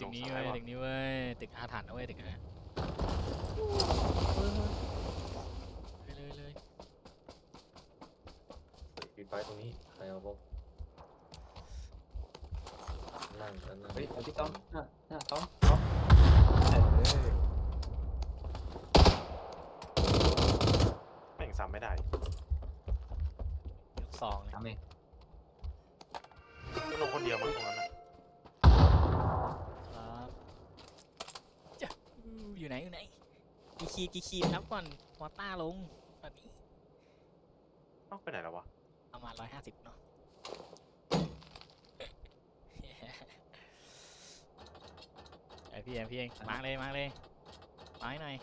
ตึกนี้เว้ยตึกนี้เว้ยตึกอาถรรพ์นะเว้ยตึกนี้เลยเลยเลยปิดไฟตรงนี้ใครเอาบล็อกล่างด้านล่างเฮ้ยเอาพี่ต้อมน่ะน่ะต้อมต้อมเออแม่งซ้ำไม่ได้ยกสองเลยทำเองก็ลงคนเดียวมั้งตรงนั้นอะ ครับจ้ะ อู้อยู่ไหนอยู่ไหนกี่ขีดกี่ขีดครับก่อนมอต้าลงตอนนี้เอ้าไปไหนแล้ววะประมาณร้อยห้าสิบเนาะไอพี่เองพี่เองมาร์กเลยมาร์กเลยมาให้หน่อย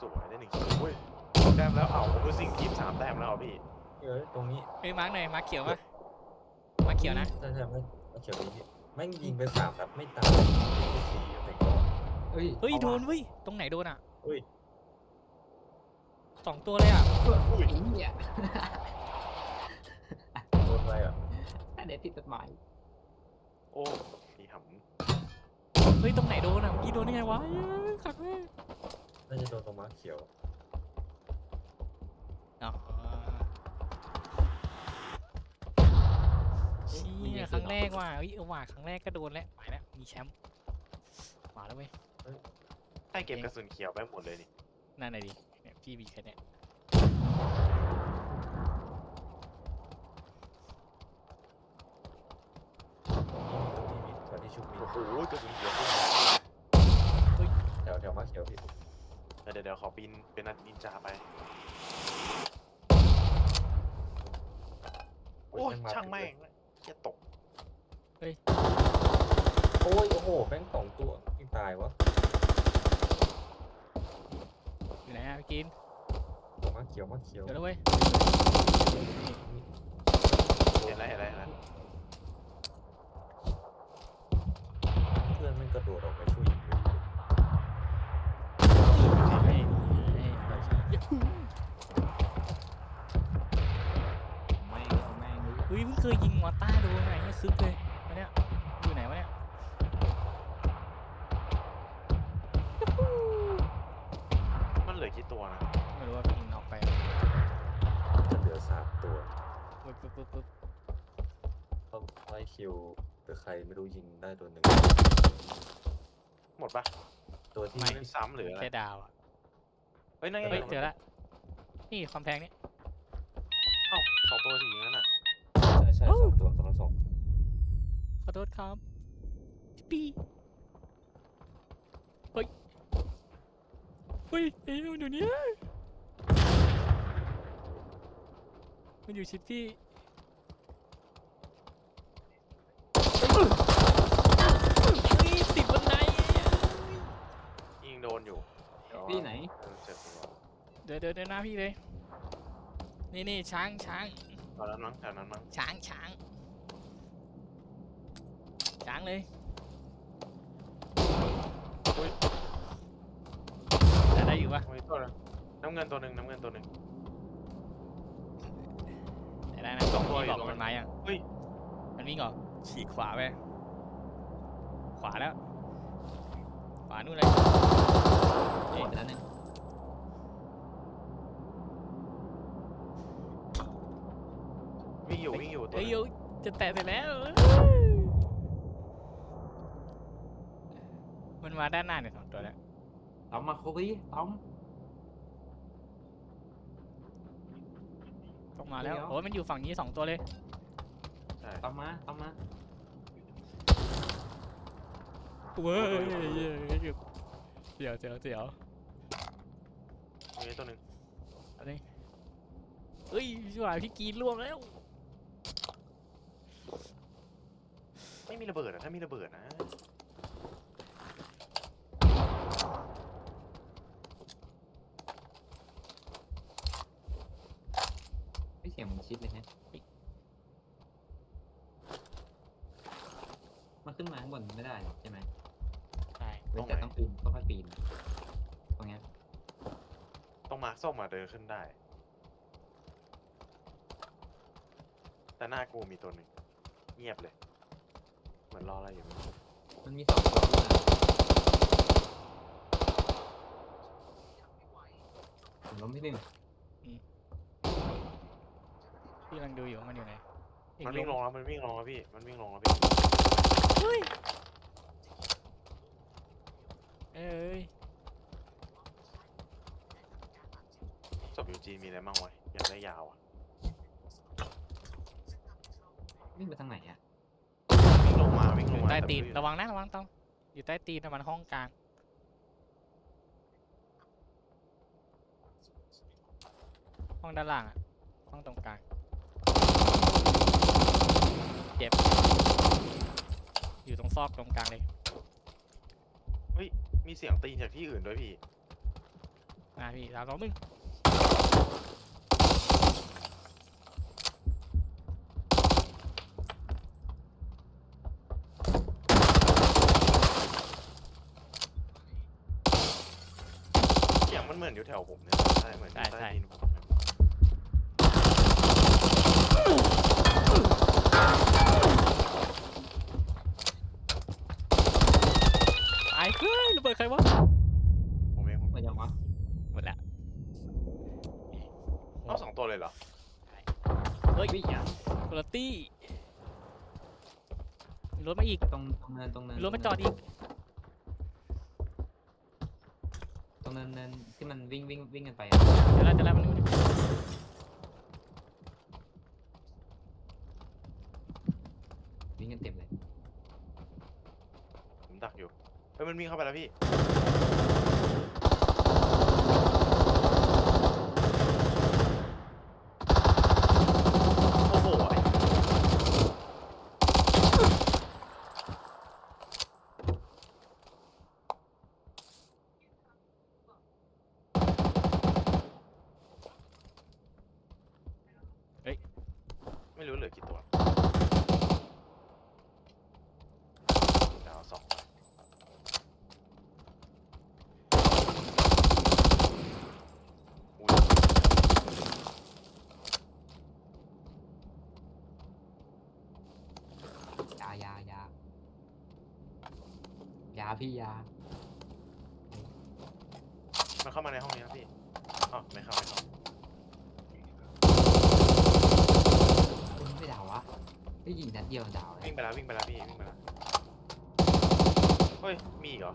สวยได้หนึ่งคิวเว้ยแต้มแล้วเอาผมดูสิ่งทีมสามแต้มแล้วอะพี่ เอ้ยตรงนี้เฮ้ยมาร์กหน่อยมาร์กเขียวปะมาร์กเขียวนะ ใช่ใช่ไม่ไม่เขียวนี้ แม่งยิงไปสามนัดไม่ตายที่สี่แต่ก็เฮ้ยเฮ้ยอาโดว่ะนเว้ยตรงไหนโดนอะเฮ้ยสองตัวเลยอะอุ้ยไอ้เหี้ยโดนอะไรอะเด็ดติดกฎหมายโอ้พี่หเฮ้ยตรงไหนโดนอะเมื่อกี้โดนได้ไงวะเย้ยขัดแม่น่าจะโดนตรงม้าเขียว อ๋อเชี่ย ครั้งแรกว่ะเฮ้ยเออว่ะครั้งแรกก็โดนแล้วไปแล้วมีแชมป์มาแล้วเว้ยำได้เก็บกระสุนเขียวไปหมดเลยนี่นั่นไงดิเนี่ยพี่มีแค่เนี้ยตรงนี้มีตรงนี้มีตอนที่ชุบมีโอ้โหกระสุนเขียวขึ้นแถวแถวม้าเขียวพี่มาเดี๋ยวเดี๋ยวขอปีนเป็นนัดนินจาไป โอ้ยช่างแม่งเลยแค่ตก โอ้ย โอ้โหแม่งสองตัวไม่ตายวะอยู่ไหนอะพี่กินม้าเขียวม้าเขียวเดี๋ยวแล้วเว้ยเห็นแล้วเห็นแล้วเห็นแล้วเพื่อนแม่งกระโดดออกไปช่วยยิงเลยเฮ้ยเฮ้ยแม่งเอาแม่งเลยเฮ้ยเพิ่งเคยยิงมอต้าโดนไงให้ซึกเลยมาเนี่ยอยู่ไหนวะเนี่ย มันเหลือกี่ ตัวนะไม่รู้ว่าพี่ยิงออกไปจะเหลือสามตัวปึ๊บปึ๊บปึ๊บปึ๊บต้องไล่คิวหรือใครไม่รู้ยิงได้ตัวหนึ่งหมดปะตัวที่ไม่ซ้ำหรืออะไรแค่ดาวอะเฮ้ยนั่นไงเฮ้ยเจอละนี่ความแพงนี่เอ้าสองตัวสีอย่างนั้นอะใช่ใช่สองตัวตัวละสองขอโทษครับปีเฮ้ย เฮ้ยไอ้ยมันอยู่เนี่ยมันอยู่ชิดพี่เฮ้ยติดบันไดยิงโดนอยู่เดี๋ยวที่ไหน เออเจ็บตัวเดี๋ยวเดี๋ยวเดี๋ยวหน้าพี่เลย นี่นี่ช้างช้างตอนนั้นมั้งแถวนั้นมั้งช้างช้างช้างเลย อุ้ย ได้ได้ อยู่ปะมีตัวหนึงน้ำเงินตัวหนึ่งน้ำเงินตัวหนึ่งได้ได้นะสองตัวพี่บอกอยู่ตรงนั้นมันมายังเฮ้ยมันวิ่งเหรอฉีกขวาไปขวาแล้ว ขวานู่นเลยหมดแล้วเนี่ยวิ่งอยู่วิ่งอยู่ตัวหเฮ้ยนึ่งเดี๋ยวจะแตะเสร็จแล้ว มันมาด้านหน้าเนี่ยสองตัวแล้ว ต้อมมาคุยต้อมต้องมาแล้วเดี๋ยว โอ้ยมันอยู่ฝั่งนี้สองตัวเลย ใช่ต้อมมาต้อมมาเว้ยเดี๋ยวเดี๋ยวเดี๋ยวเดี๋ยวตรงนี้ตัวหนึ่งอะไรเฮ้ยช่วยพี่กรีนล่วงแล้ว ไม่มีระเบิดอะถ้ามีระเบิดนะไม่เสียงมันชิดเลยฮะ ไม่ได้ใช่ไหมใช่เว้นแต่ต้องปีนต้องค่อยปีนตรงเนี้ยต้องมาร์คส้มมาเดินขึ้นได้ แต่หน้ากูมีตัวหนึ่งเงียบเลย เหมือนรออะไรอยู่ไม่รู้มันมีสองตัวด้วยนะผมล้มที่หนึ่งพี่กำลังดูอยู่ว่ามันอยู่ไหนอีกมันวิ่งลลงงแล้วมันวิ่งลงแล้วพี่ มันวิ่งลงแล้วพี่ เฮ้ยเอ้ยศพอยู่จีนมีอะไรบ้างวะอยากได้ยาวอะวิ่งไปทางไหนอะวิ่งลงมาวิ่งอลงยู่มาใต้แต่ตีนไม่ระวังนะระวังต้อง อยู่ใต้ตีนประมาณห้องกลางห้องด้านล่างอะห้องตรงกลางเจ็บ อยู่ตรงซอกตรงกลางเลยเฮ้ย มีเสียงตีนจากที่อื่นด้วยพี่นะพี่สามสองหนึ่งเสียงมันเหมือนอยู่แถวผมเนี่ยใช่เหมือนอยู่ใต้ตีนผมเลย ตาย เฮ้ยระเบิดใครวะผมเองผมมันยังวะหมดละเอาสองตัวเลยเหรอเฮ้ยวิ่งอะคุณตี้มีรถมาอีกตรงตรงเนินตรงเนินมีรถมาจอดอีกตรงเนินเนินที่มันวิ่งวิ่งวิ่งกันไปอะเดี๋ยวเราจะไล่มันนู่นดิวิ่งกันเต็มเลยผมดักอยู่ เฮ้ยมันวิ่งเข้าไปแล้วพี่ โอ้โหไอ้ไม่รู้เหลือกี่ตัวดาวสอง อุ้ย ยายายายาพี่ยา มันเข้ามาในห้องนี้ครับพี่อ๋อไม่เข้าไม่เข้าเฮ้ยไม่ดาววะได้ยิงนัดเดียวดาวเลยวิ่งไปแล้ววิ่งไปแล้วพี่วิ่งไปแล้วเฮ้ยมีอีกเหรอ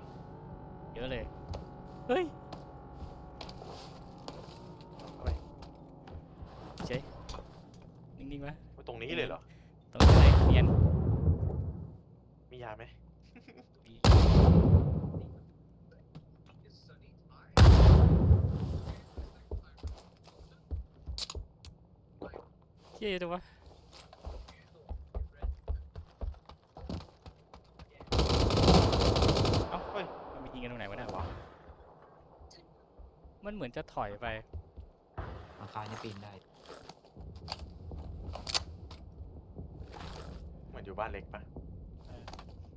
เยอะเลย เฮ้ยเฮ้ยเจ๊นิ่งๆไว้เฮ้ยตรงนี้เลยเหรอตรงนี้เลยเนียนมียาไหม เจ๊จังวะเฮ้ย มันไปยิงกันตรงไหนวะเนี่ยวะมันเหมือนจะถอยไป หลังคาเนี่ยปีนได้ เหมือนอยู่บ้านเล็กปะ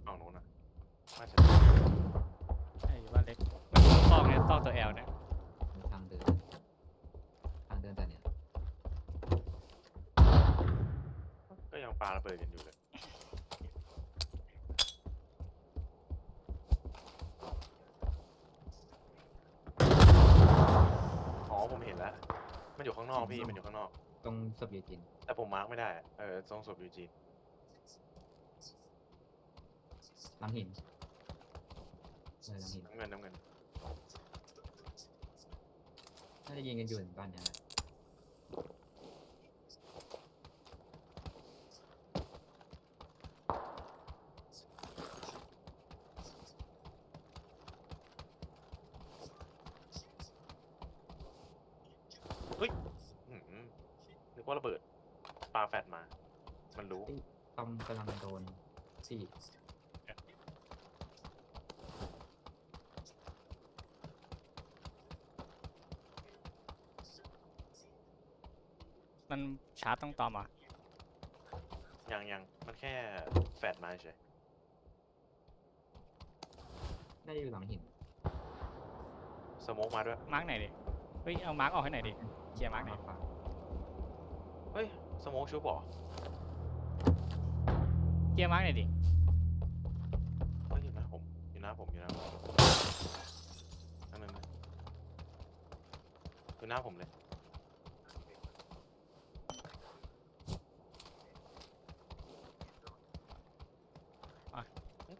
ฝั่งนู้นอะน่าจะใช่อยู่บ้านเล็กมันอยู่ตรงซอกเนี่ยซอกตัวแอลเนี่ย ปาระเบิดกันอยู่เลย อ๋อผมเห็นแล้ว มันอยู่ข้างนอกพี่ มันอยู่ข้างนอก ตรงศพเยจินแต่ผมมาร์กไม่ได้อะเออทรงศพยูจีนหลังหินเออหลังหินน้ำเงินน้ำเงิน น่าจะยิงกันอยู่ในบ้านเนี่ยแหละ อื้อหือนึกว่าระเบิดปาแฟ ดมา มันรู้ ตอมกำลังโดนสี่มันชาร์จต้องตอมอะยังยังมันแค่แฟดมาเฉยได้อยู่หลังหินสโมกมาด้วย มาร์กไหนดิ เฮ้ย เอามาร์กออกให้หน่อยดิ เคลียร์มาร์กไหนอย ขวาเฮ้ย สโมกชุบเหรอเคลียร์มาร์กไหนอยดิเฮ้ยอยู่หน้าผมอยู่หน้าผมอยู่หน้าผมนั่นนั่นนั่นอยู่หน้าผมเลย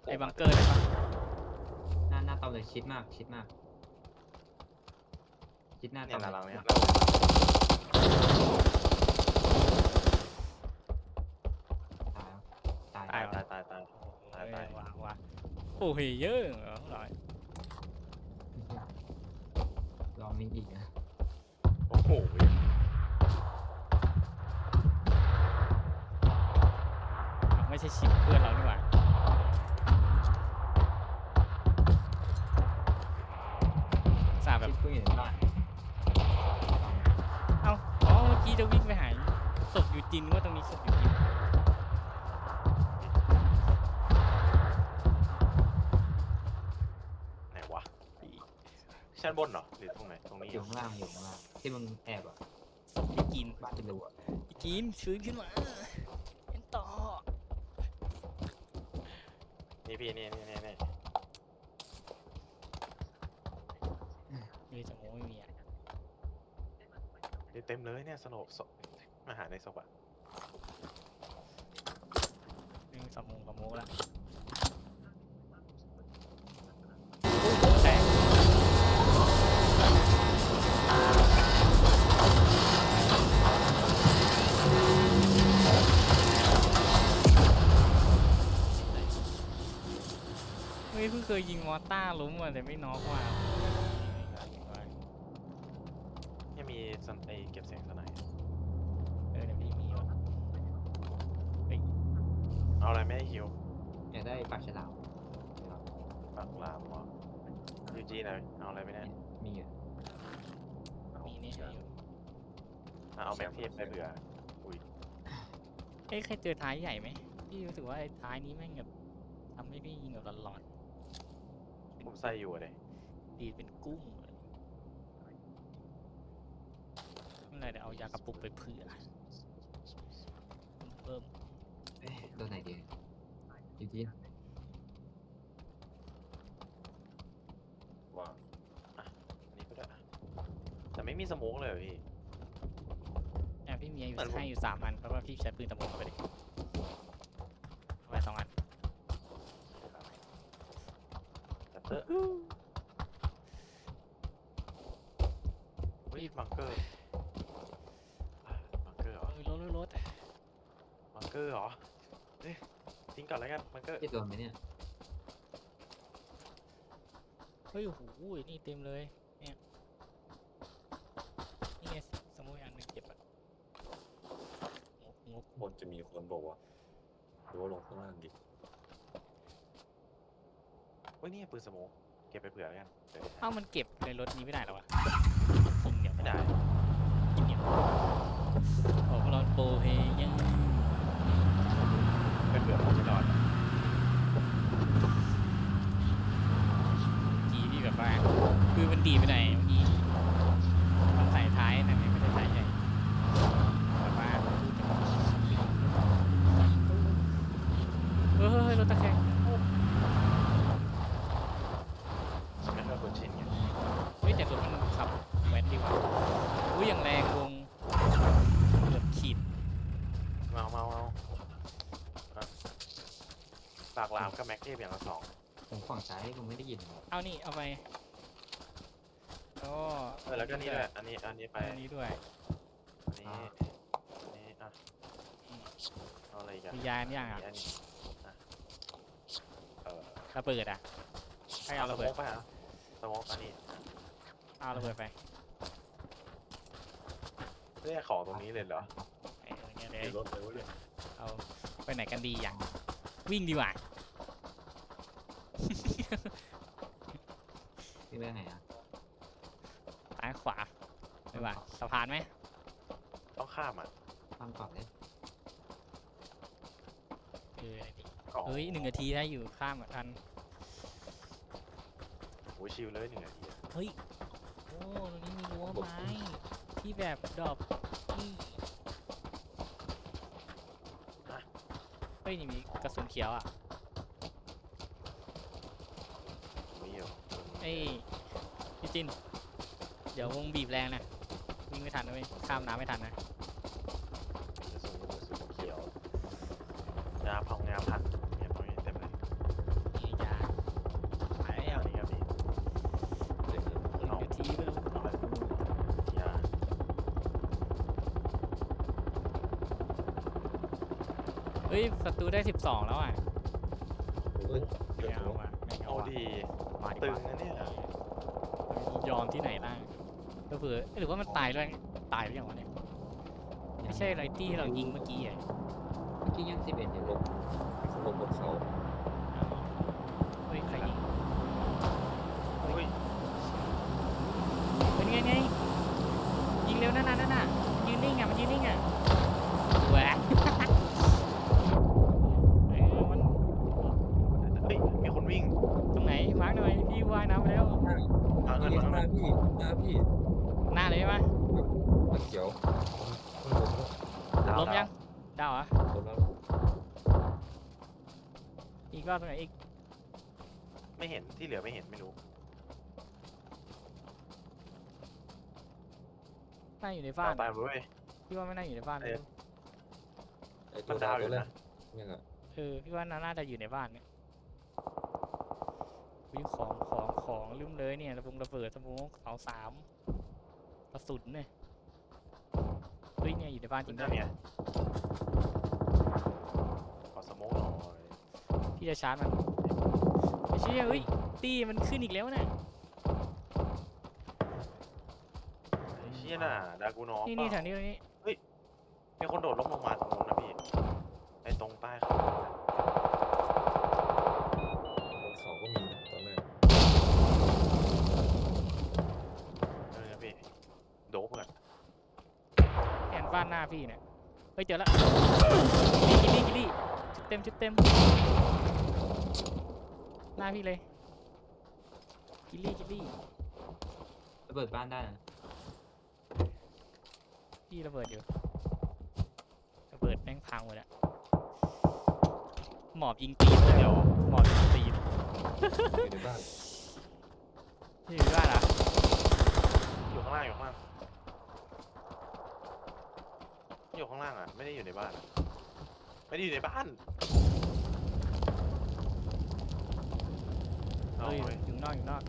ไอ้บังเกอร์เลยปะหน้าหน้าตอมเลยชิดมากชิดมาก ชิดหน้าตเนี่อยมหน้าเลเรายเนี่ย ตายแล้วตาย ตาย ตายตายตาย ตาย เออว้าว้า โอ้ยเยอะเหรอหน่อยลองมีอีกนะโอ้โหไม่ใช่ชิปเพื่อนเรานี่หว่าสาบแบชิบดเพิ่งอยู่ในบ้านเอ้าอ๋อเมื่อกี้จะวิ่งไปหาศพอยู่จินว่าตรงนี้ศพอยู่จินไหน ชั้นบนเหรอหรือตรงไหนตรงนี้อเหรยู่อข้างล่างอยู่ข้างล่างที่มึงแอบอะศพอยู่จินบ้านเป็นรูอะอยู่จินฟื้นขึ้นมาเป็นต่อนี่พี่นี่นี่นี่นี่เลยจะโม้ไม่มีอะนี่เต็มเลยเนี่ยสโนศพมาหาในศพอะ เฮ้ยเพิ่งเคยยิงมอต้าล้มว่ะแต่ไม่น็อกว่ะยังมีสนไอเก็บเสียงสไนด์เออเดี๋ยวพี่มีว่ะเอาอะไรไม่ให้ฮิวอยากได้ปากฉลามปากลามเหรอยูจีหน่อยเอาอะไรไม่ได้มีอยู่มีนี่ให้อยู่อะเอาแม็กเทปไปเผื่ออุ้ยเอ้ยเคยเจอท้ายใหญ่ไหมพี่รู้สึกว่าไอ้ท้ายนี้แม่งแบบทำให้พี่ยิงแบบหลอนๆ ผมใส่อยู่อะเลยดีดเป็นกุ้งเลยไม่เป็นไรเดี๋ยวเอายากระปุกไปเผื่อเพิ่มเอ๊ะโดนไหนดีอยู่ที่ว่าอันนี้ก็ได้อะแต่ไม่มีสโมกเลยเหรอพี่ อะพี่มีอยู่มันผมให้อยู่สามอันเพราะว่าพี่ใช้ปืนตะมกไปเลยเอาไปสองอัน แต่ เตอร์เฮ้ยบังเกอร์อะบังเกอร์เหรอเฮ้ยรถรถรถบังเกอร์เหรอเอ๊ะทิ้งก่อนแล้วกันบังเกอร์ที่โดนไหมเนี่ยเฮ้ยโอ้โหนี่เต็มเลยเนี่ยนี่ไงสมมติอันหนึงเก็บอะงกงกบนจะมีคนบอกว่าดูว่าลงข้างล่างดิเฮ้ยนี่ปืนสโมกเก็บไปเผื่อแล้วกันเดี๋ยวเอ้ามันเก็บในรถนี้ไม่ได้เหรอวะยิงเดี๋ยวไม่ได้ยิงเดี๋ยวโอ้พวกเราโปรเพย์ยัง ไปเผื่อผมไม่รอด กีที่แบบว่าคือมันดีดไปไหนเมื่อกี้มันใส่ท้ายนะไม่ได้ใส่ใหญ่แบบว่าเฮ้ยรถตะแคง ไม่ใช่คนชินไง เฮ้ยแต่รถมันขับแว้นดีกว่าอุ้ยอย่างแรงวงเกือบขีด เมาเมาเมาอะปา กลามกับแม็กเทปอย่างละสองผมฝั่งซ้ายผมไม่ได้ยินเอานี่เอาไปก็เออแล้วก็นี่ด้วยอันนี้อันนี้ไปอันนี้ด้วยอันนี้อันนี้อะเอาอะไรอีกันมียานย่างอัอะนนี้อันนี้อะเออระเบิดอะให้เอาสระโมเบิดกไปอะสโมกอันนี้เอาระเบิดไปเรื่องของตรงนี้เลยเหรอไอ้เงี้ยเดี๋ยวมีรถเลยวะเนี่ยเอาไปไหนกันดีอย่างวิ่งดีกว่า ที่ไปไหนอะซ้ายขวาดีกว่าสะพานไหมต้องข้ามอะข้ามเกาะเลยเออดีของเฮ้ยหนึ่งนาทีได้อยู่ข้ามอะทันชิลเลยหนึ่งนาทีอะเฮ้ยโอ้ตรงนี้มีรั้วไม้ที่แบบดรอปนี่เฮ้ยนี่มีกระสุนเขียวอะ มีอยู่ เอ้ยพี่จิน เดี๋ยววงบีบแรงนะวิ่งไม่ทันนะเว้ยข้ามน้ำไม่ทันนะกระสุนกระสุนเขียวยาพองยาพันเนี่ยพองเต็มเลยนี่ยาไปแล้วอันนี้ครับพี่เดี๋ยวนะหนึ่งนาทีไปแล้วเอาไปยาเฮ้ยศัตรูได้ 12 แล้วอะเฮ้ยเดี๋ยวไม่จะลเอางอะไม่ เอาเอาอะดีมาดีตึกงว่านะเนี่ยยอมที่ไหนได้ก็เผื่อเอ้ยหรือว่ามันตายด้วยตายหรือยังวะเนี่ยไม่ใช่ไรตี้ที่เรายิงเมื่อกี้อะเมื่อกี้ยังสิบเอ็ดอยู่ลงเขาลงบนเขาอ้าวเฮ้ยใครยิงอุ้ยเป็นไงไงยิงเร็วนั่นน่ะนั่นน่ะยืนนิ่งอะมันยืนนิ่งอะแหวะเอ้ยมัน เฮ้ยมีคนวิ่ง ตรงไหนมาร์กหน่อยพี่ว่ายน้ำไปแล้ว ทางเงิน นี่ มา ข้างห ทาง น้า เงิน พี่หน้าพี่ หน้าเลยใช่ไหม มันเขียวข้างบน ดาว ล้มดายัวงดาวเหรอะตรงนั้นอีกรอบตรงไหนอีก ไม่เห็นที่เหลือไม่เห็นไม่รู้น่าอยู่ในบ้านตายหมดเลยพี่ว่าไม่น่าอยู่ในบ้านเอ๊ะไอ้ตัมัวนดาดาววอยู่ตัวแรนะกยังอะเออพี่ว่าน่าจะอยู่ในบ้านเนี่ยวิของของของลืมเลยเนี่ยระเบิดระเบิดสมองเสาสามกระสุนเนี่ยเฮ้ยเนี่ยอยู่ในบ้านจริงด้นั่วนยเนี่ยขอสโมกหน่อยพี่จะชาร์จมันไม่ใช่เฮ้ยตีมันขึ้นอีกแล้วเนี่ยไอ้เชี่ยน่ะดากูนอฟนี่เปนี่ล่าแถวนี้ตรงนี้มีคนโดดลงลงมาตรงนู้นนะพี่ไอ้ตรงใต้เขา บ้านหน้าพี่เนี่ยเฮ้ยเจอแล้วกิลลี่กิลลี่กิลลี่ชุดเต็มชุดเต็มหน้าพี่เลยกิลลี่กิลลี่ระเบิดบ้านได้นะพี่ระเบิดอยู่ระเบิดแม่งพังหมดอะหมอบยิงตีนเลยเดี๋ยวหมอบยิงตีนอยู่ในบ้านพี่อยู่บ้านเหรออยู่ข้างล่างอยู่ข้างล่าง อยู่ข้างล่างอะ ไม่ได้อยู่ในบ้านไม่ได้อยู่ในบ้านเอาเฮ้ยเว้ยอยู่นอกอยู่นอก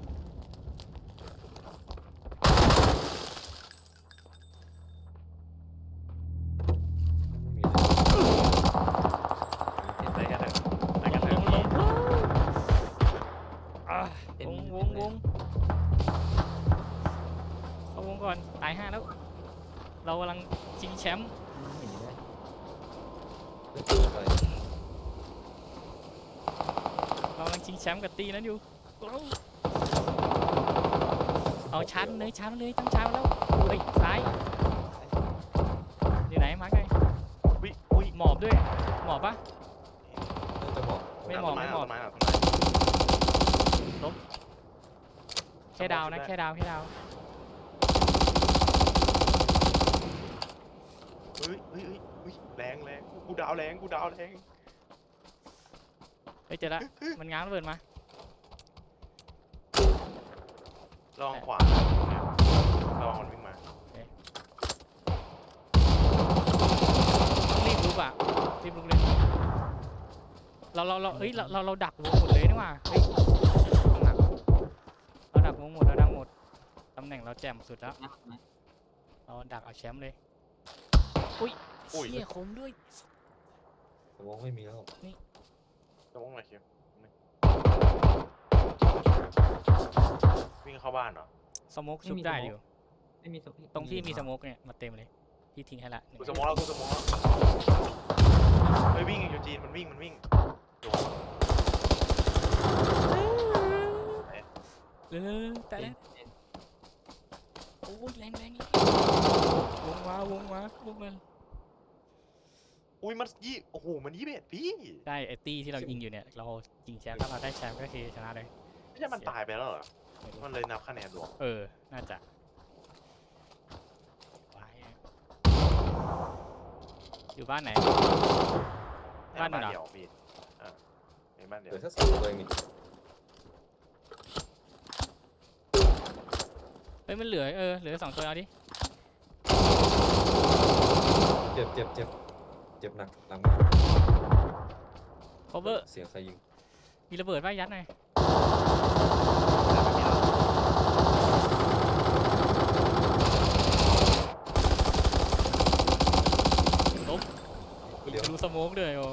ไม่มีไปกันเถอะไปกันเถลอะงลพี่งอะเต็มวงเต็วมงเลวย งเข้าวงก่อนตายห้าแล้ว เรากำลังชิงแชมป์ มันเห็นอยู่ด้เรากำลังชิงแชมป์กับตีนั้นอยู่ เอาชันเลยชันเลยต้องชันแล้วเฮ้ยซ้ายอยู่ไหนมาร์กไงอุ้ยอุ้ยหมอบด้วย หมอบปะจะบอกไม่หมอบไม่หมอบต้มแค่ดาวนะแค่ดาวแค่ดาว เฮ้ยเฮ้ยเฮ้ยเฮ้ยแรงแรงกูดาวแรงกูดาวแรงเฮ้ยเจอละมันง้างระเบิดมาลองขวาระวังมันวิ่งมารีบลุกอะรีบลุกเลยเราเราเราเฮ้ยเราเราเราดักวงหมดเลยนี่หว่าเฮ้ยข้างหลังเราดักวงหมดเราดักหมดตำแหน่งเราแจ่มสุดแล้วนะนะเราดักเอาแชมป์เลย อุ้ยอุ้ย เชี่ยคมด้วย สมองไม่มีแล้วจะว่องอะไรคิววิ่งเข้าบ้านเหรอสโมกชุบได้อยู่ ไม่มีสตรงที่มีสโมกเนี่ยมาเต็มเลยพี่ทิ้งให้ละหนึ่งกูสมองแล้วกูสมองแล้วเฮ้ยวิ่งอยู่จีนมันวิ่งมันวิ่งโดนเร็วๆๆแต่เต็แล้วมเต็มโอ้ยแรงแรงแรง วงมาวงมาวงมันอุ้ยมันยี่โอ้โหมันยี่สิบเอ็ดพี่ได้ไอตี้ที่เรายิงอยู่เนี่ย เรายิงแชมป์ถ้าเราได้แชมป์ก็คือชนะเลยไม่ใช่มันตายไปแล้วเหรอมันเลยนับคะแนนรวมเออ น่าจะว้ายอยู่บ้านไหน บ้านบ้านนู่นเหรอเดียวมีอ่ามีบ้านเดียวเดี๋ยวถ้าสองตัวเองนี่เฮ้ยมันเหลือเออเหลือสองตัวเอาดิ เจ็บเจ็บเจ็บเจ็บหนักหลังบ้าน cover เสียงใครยิงมีระเบิดไว้ยัดหน่อยเดี๋ยวดูสโมกด้วยโอ้